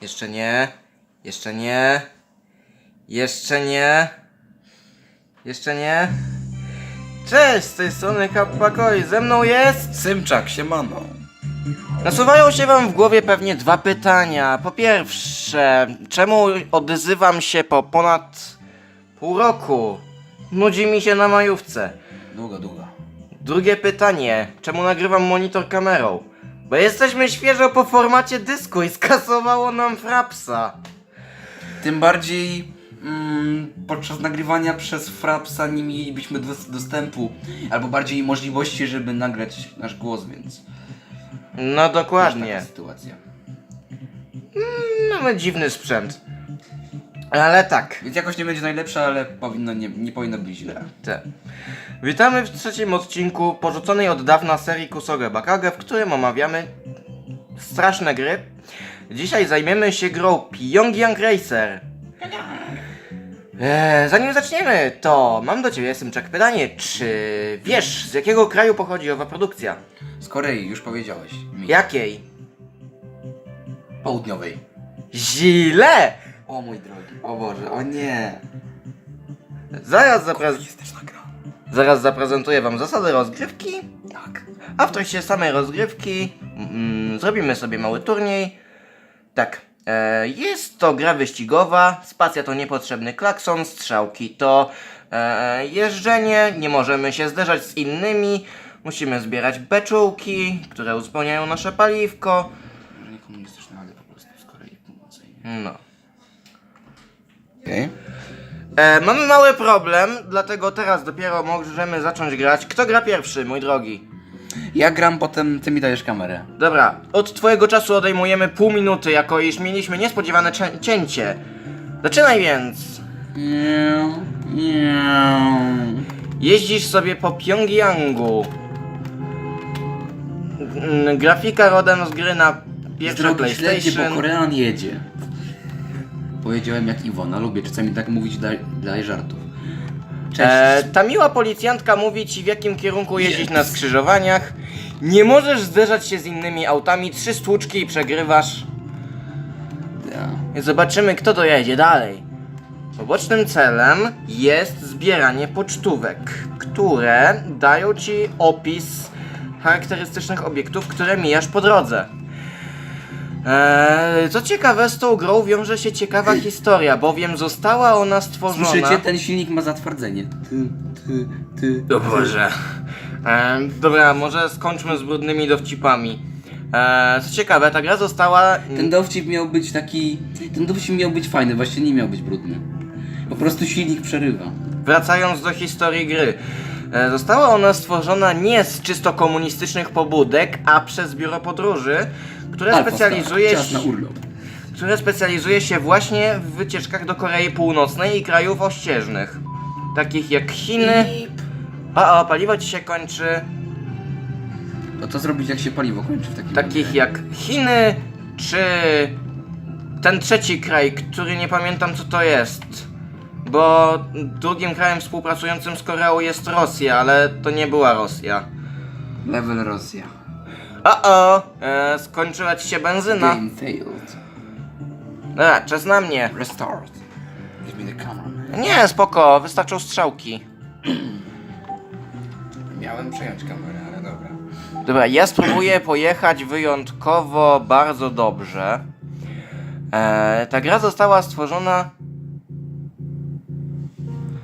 Jeszcze nie. Jeszcze nie. Jeszcze nie. Jeszcze nie. Cześć, z tej strony Kapakoi. Ze mną jest... Symczak, siemano. Nasuwają się wam w głowie pewnie dwa pytania. Po pierwsze, czemu odzywam się po ponad pół roku? Nudzi mi się na majówce. Długo, długo. Drugie pytanie, czemu nagrywam monitor kamerą? Bo jesteśmy świeżo po formacie dysku i skasowało nam frapsa. Tym bardziej mm, podczas nagrywania przez Frapsa nie mielibyśmy dos- dostępu, albo bardziej możliwości, żeby nagrać nasz głos, więc No też dokładnie. taka sytuacja. Mamy dziwny sprzęt. Ale tak. Więc jakoś nie będzie najlepsza, ale powinno nie, nie powinno być źle. Te. Witamy w trzecim odcinku porzuconej od dawna serii Kusoge Bakage, w którym omawiamy straszne gry. Dzisiaj zajmiemy się grą Pyongyang Racer. Eee, zanim zaczniemy, to mam do Ciebie, Symczak, pytanie. Czy wiesz, z jakiego kraju pochodzi owa produkcja? Z Korei, już powiedziałeś. Mi. Jakiej? Południowej. Źle! O mój drogi, o Boże, o nie. Zaraz, nagrał. Zaraz zaprezentuję Wam zasady rozgrywki. Tak. A w trakcie samej rozgrywki mm, zrobimy sobie mały turniej. Tak, e, jest to gra wyścigowa, spacja to niepotrzebny klakson, strzałki to e, jeżdżenie, nie możemy się zderzać z innymi, musimy zbierać beczułki, które uzupełniają nasze paliwko. Może nie komunistyczne, ale po prostu z Korei Północnej. No. Okej. E, mamy mały problem, dlatego teraz dopiero możemy zacząć grać. Kto gra pierwszy, mój drogi? Ja gram, potem ty mi dajesz kamerę. Dobra, od twojego czasu odejmujemy pół minuty, jako iż mieliśmy niespodziewane cze- cięcie. Zaczynaj więc. Nie, nie. Jeździsz sobie po Pjongjangu. Mm, Grafika rodem z gry na pierwsze Drogi śledzie, bo PlayStation. Korean jedzie. Powiedziałem jak Iwona, lubię czasami tak mówić dla, dla żartów. Cześć. E, ta miła policjantka mówi ci w jakim kierunku jeździć na skrzyżowaniach. Nie możesz zderzać się z innymi autami, trzy stłuczki i przegrywasz. Ja. Zobaczymy, kto dojedzie dalej. Pobocznym celem jest zbieranie pocztówek, które dają ci opis charakterystycznych obiektów, które mijasz po drodze. Eee, co ciekawe, z tą grą wiąże się ciekawa historia, bowiem została ona stworzona... Słyszycie? Ten silnik ma zatwardzenie. Ty, ty, ty. O Boże. Eee, dobra, może skończmy z brudnymi dowcipami. Eee, co ciekawe, ta gra została... Ten dowcip miał być taki... Ten dowcip miał być fajny, właśnie nie miał być brudny. Po prostu silnik przerywa. Wracając do historii gry. E, Została ona stworzona nie z czysto komunistycznych pobudek, a przez biuro podróży, które Alfa specjalizuje, Star, Czas na urlop. które specjalizuje się właśnie w wycieczkach do Korei Północnej i krajów ościeżnych. Takich jak Chiny. O, o, paliwo ci się kończy. To zrobić jak się paliwo kończy w takim Takich razie? jak Chiny, czy ten trzeci kraj, który nie pamiętam co to jest. Bo drugim krajem współpracującym z Koreą jest Rosja, ale to nie była Rosja. Level Rosja. O, o, e, skończyła ci się benzyna. Game failed. Dobra, czas na mnie. Restart. Give me the camera. Nie, spoko, wystarczą strzałki. Miałem przejąć kamerę, ale dobra. Dobra, ja spróbuję pojechać wyjątkowo bardzo dobrze. E, ta gra została stworzona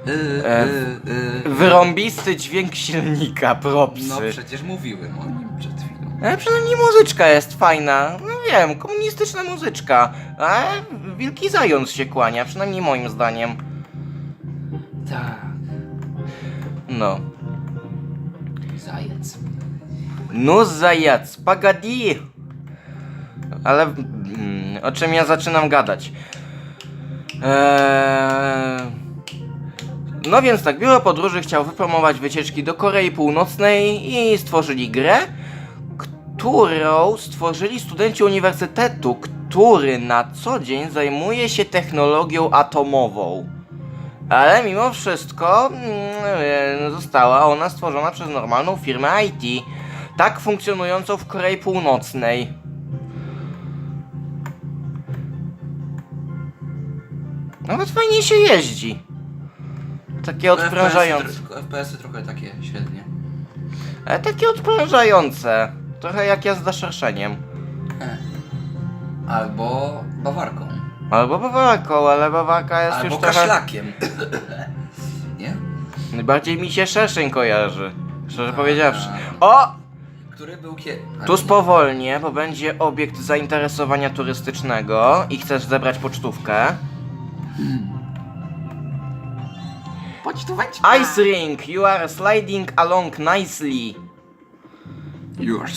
E, wyrąbisty dźwięk silnika, propsy. No przecież mówiłem o nim przed chwilą. Ale przynajmniej muzyczka jest fajna. No wiem, komunistyczna muzyczka. A wielki zając się kłania, przynajmniej moim zdaniem. Tak. No. Zajec. No zajac, pagadi! Ale mm, o czym ja zaczynam gadać? Eee... No więc tak, biuro podróży chciał wypromować wycieczki do Korei Północnej i stworzyli grę, którą stworzyli studenci uniwersytetu, który na co dzień zajmuje się technologią atomową. Ale mimo wszystko mm, e, została ona stworzona przez normalną firmę IT, tak funkcjonującą w Korei Północnej. Nawet fajnie się jeździ. Takie odprężające. FPS-y, tro- FPS-y trochę takie średnie. Ale takie odprężające. Trochę jak jazda szerszeniem. Albo bawarką. Albo bawarką, ale bawarka jest Albo już trochę... kaszlakiem. Nie? Najbardziej mi się szerszeń kojarzy. Szczerze powiedziawszy. O! Który był kiedy? Tu spowolnię, bo będzie obiekt zainteresowania turystycznego i chcesz zebrać pocztówkę. Ice Ring, you are sliding along nicely.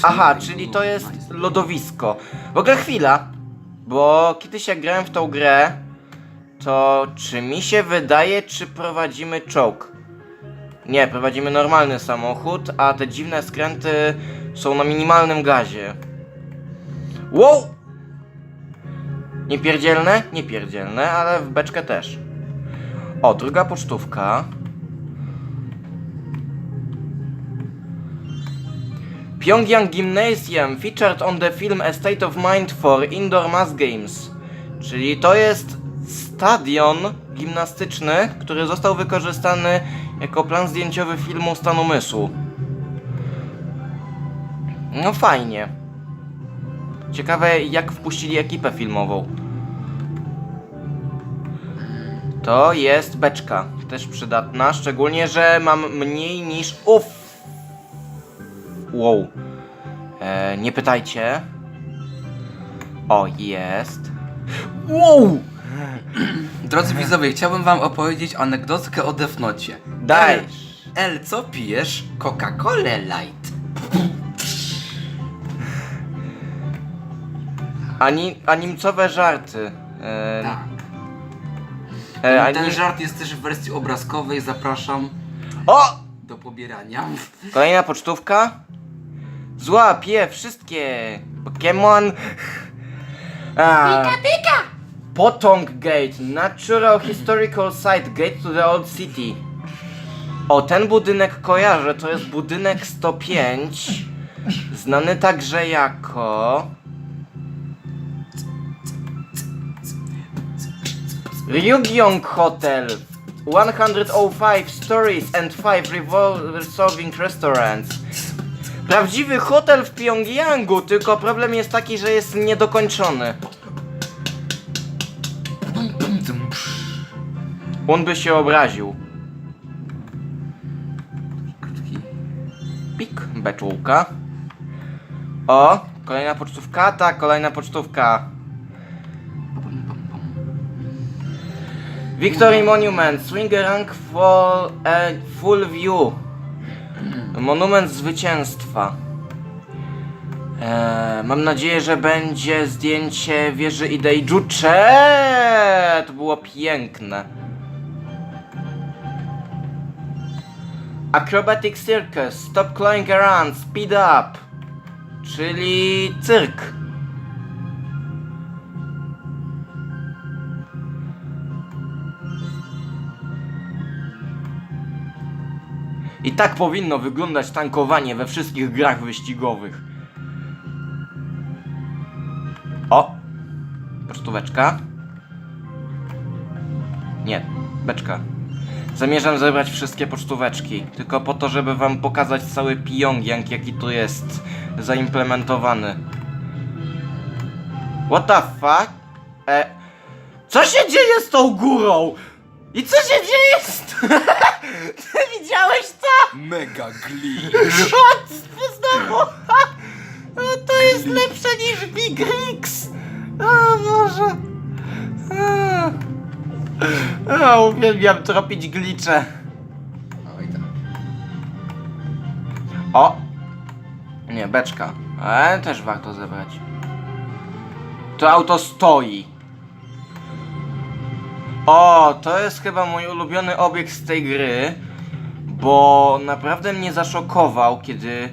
Aha, czyli to jest lodowisko. W ogóle chwila, bo kiedyś jak grałem w tą grę, to czy mi się wydaje, czy prowadzimy czołg? Nie, prowadzimy normalny samochód, a te dziwne skręty są na minimalnym gazie. Wow! Niepierdzielne? Niepierdzielne, ale w beczkę też. O, druga pocztówka. Pyongyang Gymnasium featured on the film A State of Mind for Indoor Mass Games. Czyli to jest stadion gimnastyczny, który został wykorzystany jako plan zdjęciowy filmu Stan Umysłu. No fajnie. Ciekawe jak wpuścili ekipę filmową. To jest beczka, też przydatna, szczególnie, że mam mniej niż... Uff! Wow. E, nie pytajcie. O, jest. Wow! Drodzy widzowie, chciałbym wam opowiedzieć anegdotkę o Defnocie. Daj. El, co pijesz? Coca-Cola Light. Ani, animcowe żarty. E, Tak. E, Ten ani... żart jest też w wersji obrazkowej, zapraszam O! do pobierania. Kolejna pocztówka. Złapie wszystkie Pokémon. Pika, pika! Potong Gate, Natural Historical Site, Gate to the Old City. O, ten budynek kojarzę, to jest budynek 105, znany także jako... Ryugyong Hotel, 105 stories and 5 revolving restaurants. Prawdziwy hotel w Pjongjangu, tylko problem jest taki, że jest niedokończony. On by się obraził. Pik, beczułka. O, kolejna pocztówka, tak, kolejna pocztówka. Victory Monument, Swingerang for a full view. Monument zwycięstwa. Eee, mam nadzieję, że będzie zdjęcie wieży Idei Juche. To było piękne. Acrobatic Circus, Stop Clawing Around, Speed Up. Czyli cyrk. I tak powinno wyglądać tankowanie we wszystkich grach wyścigowych. O! Pocztóweczka. Nie, beczka. Zamierzam zebrać wszystkie pocztóweczki, tylko po to, żeby wam pokazać cały Pyongyang, jaki tu jest zaimplementowany. What the fuck? E, co się dzieje z tą górą? I co się dzieje z... Ty widziałeś to? Mega glitch. What? Znowu? No to jest lepsze niż Big Rix. O Boże. A. A, uwielbiam tropić glicze. Oj tak. O! Nie, beczka. Ale też warto zebrać. To auto stoi. O, to jest chyba mój ulubiony obiekt z tej gry, bo naprawdę mnie zaszokował, kiedy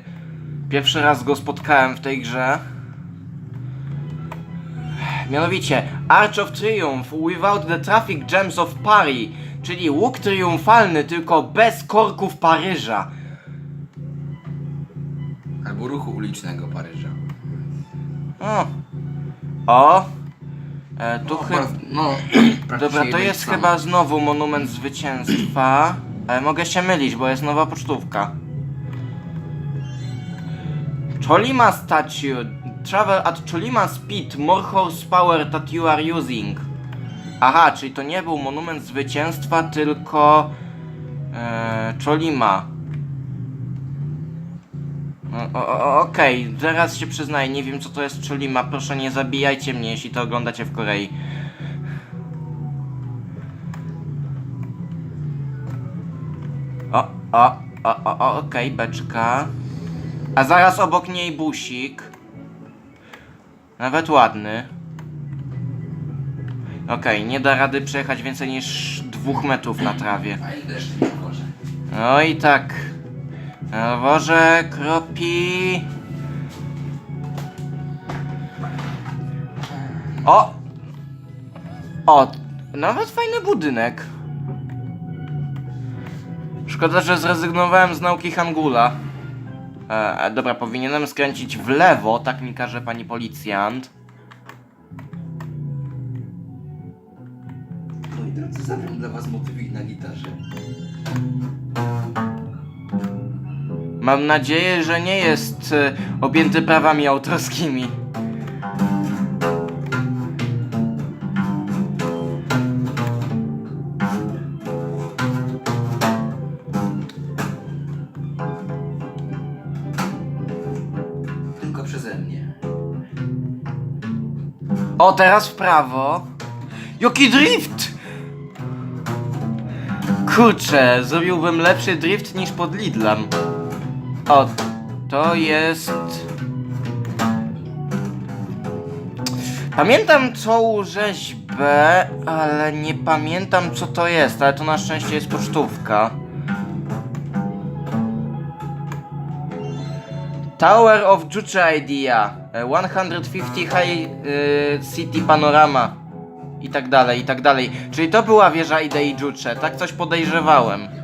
pierwszy raz go spotkałem w tej grze. Mianowicie Arch of Triumph without the traffic jams of Paris, czyli łuk triumfalny tylko bez korków Paryża. Albo ruchu ulicznego Paryża. O! O! E, tu No, chy... bardzo- no, Dobra, praktycznie to jest sam. chyba znowu monument zwycięstwa. Ale mogę się mylić, bo jest nowa pocztówka. Cholima statue. Travel at Cholima speed. More horsepower that you are using. Aha, czyli to nie był monument zwycięstwa, tylko... E, Cholima. Okej, zaraz się przyznaję, nie wiem co to jest Cholima. Proszę nie zabijajcie mnie, jeśli to oglądacie w Korei. O, o, o, o, o okej, beczka. A zaraz obok niej busik. Nawet ładny. Okej, nie da rady przejechać więcej niż dwóch metrów na trawie. No i tak. Na rowerze kropi. O! O! Nawet fajny budynek. Szkoda, że zrezygnowałem z nauki Hangula. E, dobra, powinienem skręcić w lewo, tak mi każe pani policjant. Moi drodzy, zagram dla was motywy na gitarze. Mam nadzieję, że nie jest e, objęty prawami autorskimi. Tylko przeze mnie. O, teraz w prawo. Jaki drift! Kurczę, zrobiłbym lepszy drift niż pod Lidlem. O, to jest... Pamiętam całą rzeźbę, ale nie pamiętam co to jest, ale to na szczęście jest pocztówka. Tower of Juche Idea. e, 150 High e, City Panorama. I tak dalej, i tak dalej. Czyli to była wieża idei Juche. Tak coś podejrzewałem.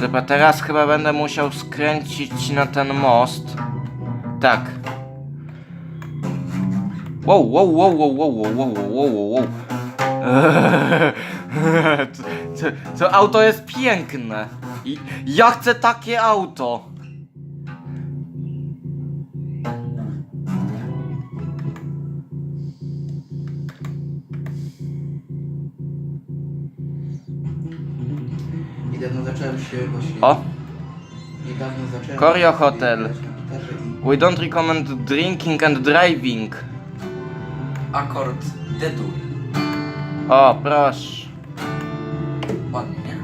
Dobra, teraz chyba będę musiał skręcić na ten most. Tak. Wow, wow, wow, wow, wow, wow, wow, wow, wow, wow. to, to, to auto jest piękne. I ja chcę takie auto. Niedawno zacząłem się właśnie... O, Niedawno zacząłem... Się Hotel. grać na gitarze i we don't recommend drinking and driving. Akord D-dur. O, proszę. Ładnie, nie?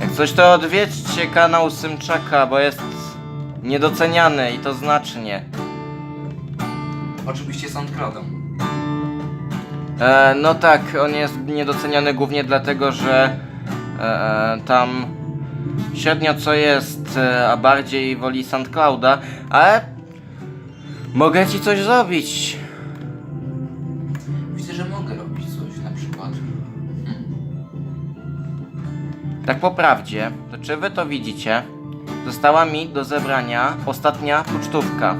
Jak coś to odwiedźcie kanał Symczaka, bo jest niedoceniany i to znacznie. Oczywiście SoundCloudem. E, no tak, on jest niedoceniany głównie dlatego, że e, e, tam średnio co jest, e, a bardziej woli SoundClouda, ale mogę ci coś zrobić. Widzę, że mogę robić coś na przykład. Tak po prawdzie, to czy wy to widzicie? Została mi do zebrania ostatnia pocztówka.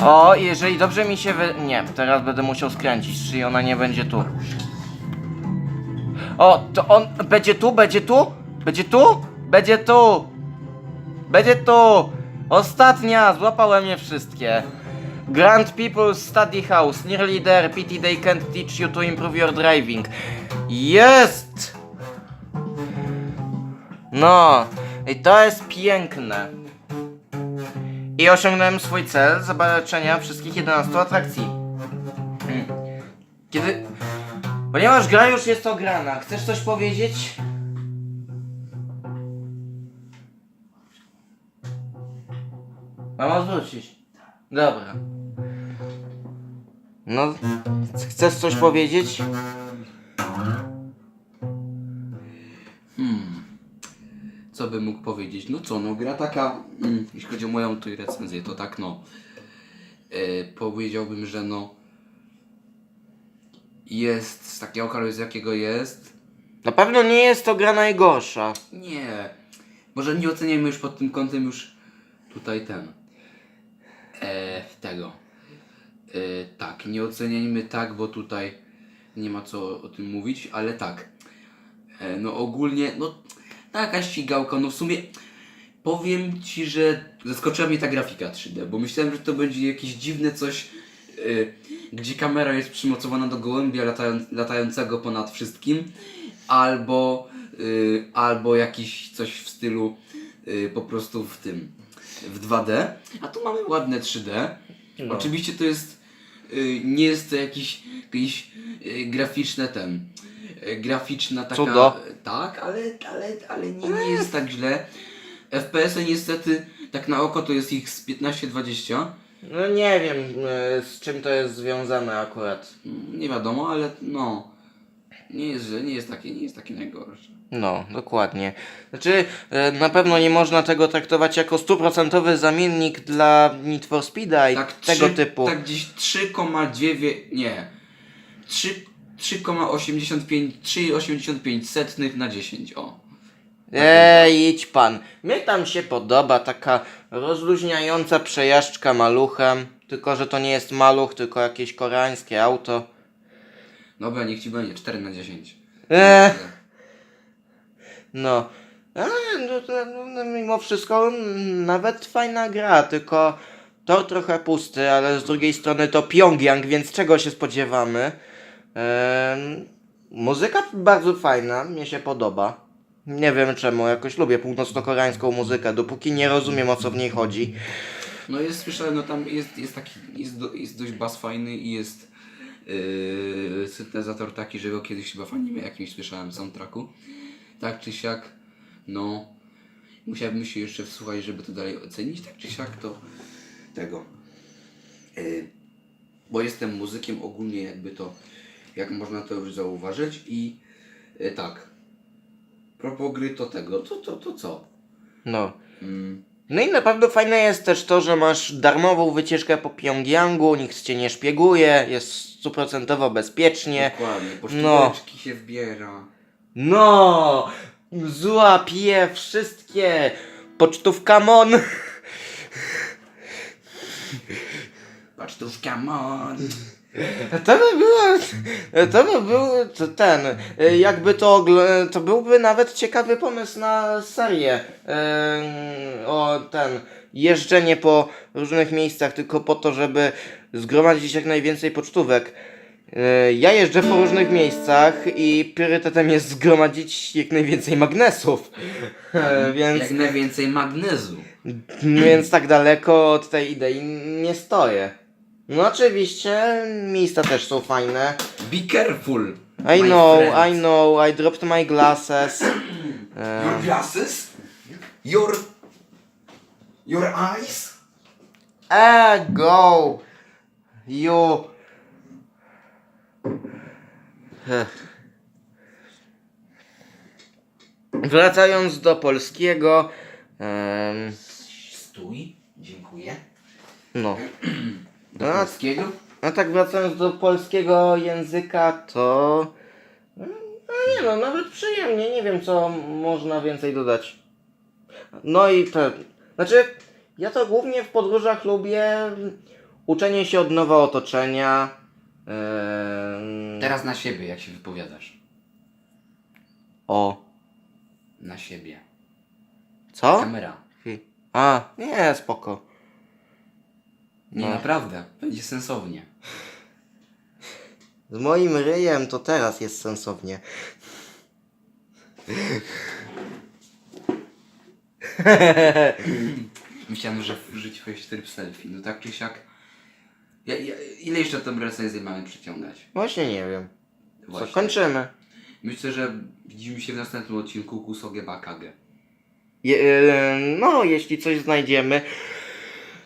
O, jeżeli dobrze mi się wy... Nie, teraz będę musiał skręcić, czyli ona nie będzie tu. O, to on... Będzie tu? Będzie tu? Będzie tu? Będzie tu! Będzie tu! Ostatnia! Złapałem je wszystkie. Grand People's Study House. Nearly there. Pity they can't teach you to improve your driving. Jest! No, i to jest piękne. I osiągnąłem swój cel zobaczenia wszystkich 11 atrakcji. Hmm. Kiedy. Ponieważ gra już jest ograna, chcesz coś powiedzieć? Mam odwrócić. Dobra. No, chcesz coś powiedzieć? Hmm. Co bym mógł powiedzieć? No co, no gra taka, mm, jeśli chodzi o moją tu recenzję, to tak no, e, powiedziałbym, że no jest z takiego kraju, z jakiego jest. Na pewno nie jest to gra najgorsza. Nie, może nie oceniajmy już pod tym kątem już tutaj ten. tego. Y, tak, nie oceniajmy tak, bo tutaj nie ma co o tym mówić, ale tak. E, no ogólnie, no taka ścigałka, no w sumie powiem ci, że zaskoczyła mnie ta grafika 3D, bo myślałem, że to będzie jakieś dziwne coś, y, gdzie kamera jest przymocowana do gołębia latają, latającego ponad wszystkim, albo, y, albo jakiś coś w stylu y, po prostu w tym, w 2D, a tu mamy ładne 3D. No. Oczywiście to jest, y, nie jest to jakiś, jakiś y, graficzne ten, y, graficzna taka... Cudo. Tak, ale, ale, ale nie, nie jest tak źle. FPS-y niestety, tak na oko to jest ich z 15-20. No nie wiem e, z czym to jest związane akurat. Nie wiadomo, ale no. Nie jest źle, nie jest takie, nie jest takie najgorsze. No, dokładnie. Znaczy, e, na pewno nie można tego traktować jako stuprocentowy zamiennik dla Need for Speeda i Tak, tego trzy- typu. Tak gdzieś 3,9, nie. 3 3,85 3,85 setnych na 10, o. Ej, idź pan. Mnie tam się podoba taka rozluźniająca przejażdżka maluchem. Tylko, że to nie jest maluch, tylko jakieś koreańskie auto. Dobra, niech ci będzie 4 na 10. Eee, no. Ale no, no, no, mimo wszystko mm, nawet fajna gra, tylko tor trochę pusty, ale z drugiej strony to Pyongyang, więc czego się spodziewamy? Em, muzyka bardzo fajna, mnie się podoba. Nie wiem czemu, jakoś lubię północno-koreańską muzykę, dopóki nie rozumiem o co w niej chodzi. No jest, słyszałem, no tam jest, jest taki, jest, do, jest dość bas fajny i jest yy, syntezator taki, że go kiedyś chyba w anime jakimś słyszałem soundtracku. Tak czy siak, no, musiałbym się jeszcze wsłuchać, żeby to dalej ocenić, tak czy siak to tego. Yy, bo jestem muzykiem ogólnie jakby to, jak można to już zauważyć i yy, tak. Propos gry to tego, to, to, to co? No. Mm. No i na pewno fajne jest też to, że masz darmową wycieczkę po Pyongyangu, nikt cię nie szpieguje, jest stuprocentowo bezpiecznie. Dokładnie, No. pocztóweczki się wbiera. No! Złapię wszystkie! Pocztówkamon! Pocztówka mon. To by było... To by był ten... Jakby to... To byłby nawet ciekawy pomysł na serię. Em, O ten... Jeżdżenie po różnych miejscach tylko po to, żeby zgromadzić jak najwięcej pocztówek. E, Ja jeżdżę po różnych miejscach i priorytetem jest zgromadzić jak najwięcej magnesów. E, Więc, Jak najwięcej magnezu. więc tak daleko od tej idei nie stoję. No oczywiście, miejsca też są fajne. Be careful. I my know, friend. I know, I dropped my glasses. E, Your glasses? Your... Your eyes? eh, go! You... Wracając do polskiego... em, Stój. Dziękuję. no. Do A. polskiego? No tak wracając do polskiego języka, to... No nie no, nawet przyjemnie, nie wiem co można więcej dodać. No i te... Znaczy, ja to głównie w podróżach lubię uczenie się od nowa otoczenia. em, Teraz na siebie, jak się wypowiadasz. O. Na siebie. Co? Kamera. A, nie, spoko. Nie, No. naprawdę. Będzie sensownie. Z moim ryjem to teraz jest sensownie. Myślałem, że w życiu jest tryb selfie. No tak czy siak... Ja, ja, ile jeszcze tę recenzję mamy przeciągać? Właśnie nie wiem. Co, Właśnie. kończymy. Myślę, że widzimy się w następnym odcinku Kusoge Bakage. Je, e, no, jeśli coś znajdziemy.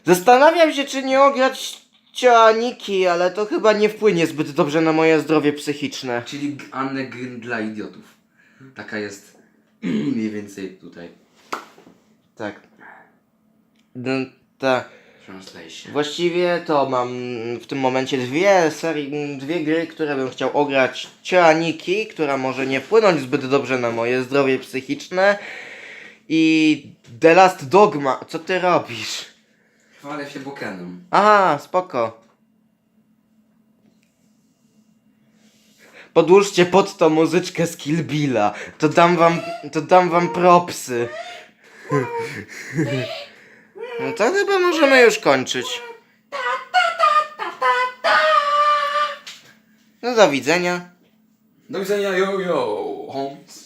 Zastanawiam się, czy nie ograć cianiki, ale to chyba nie wpłynie zbyt dobrze na moje zdrowie psychiczne. Czyli Anne Gryn dla idiotów. Taka jest mniej więcej tutaj Tak. D- Tak. translation. Właściwie to mam w tym momencie dwie serii, dwie gry, które bym chciał ograć. Cianiki, która może nie wpłynąć zbyt dobrze na moje zdrowie psychiczne. I The Last Dogma. Co ty robisz? Chwalę się Bokenem. Aha, spoko. Podłóżcie pod to muzyczkę z Kill Billa. To dam wam, to dam wam propsy. No to chyba możemy już kończyć. No do widzenia. Do widzenia, yo yo, Holmes.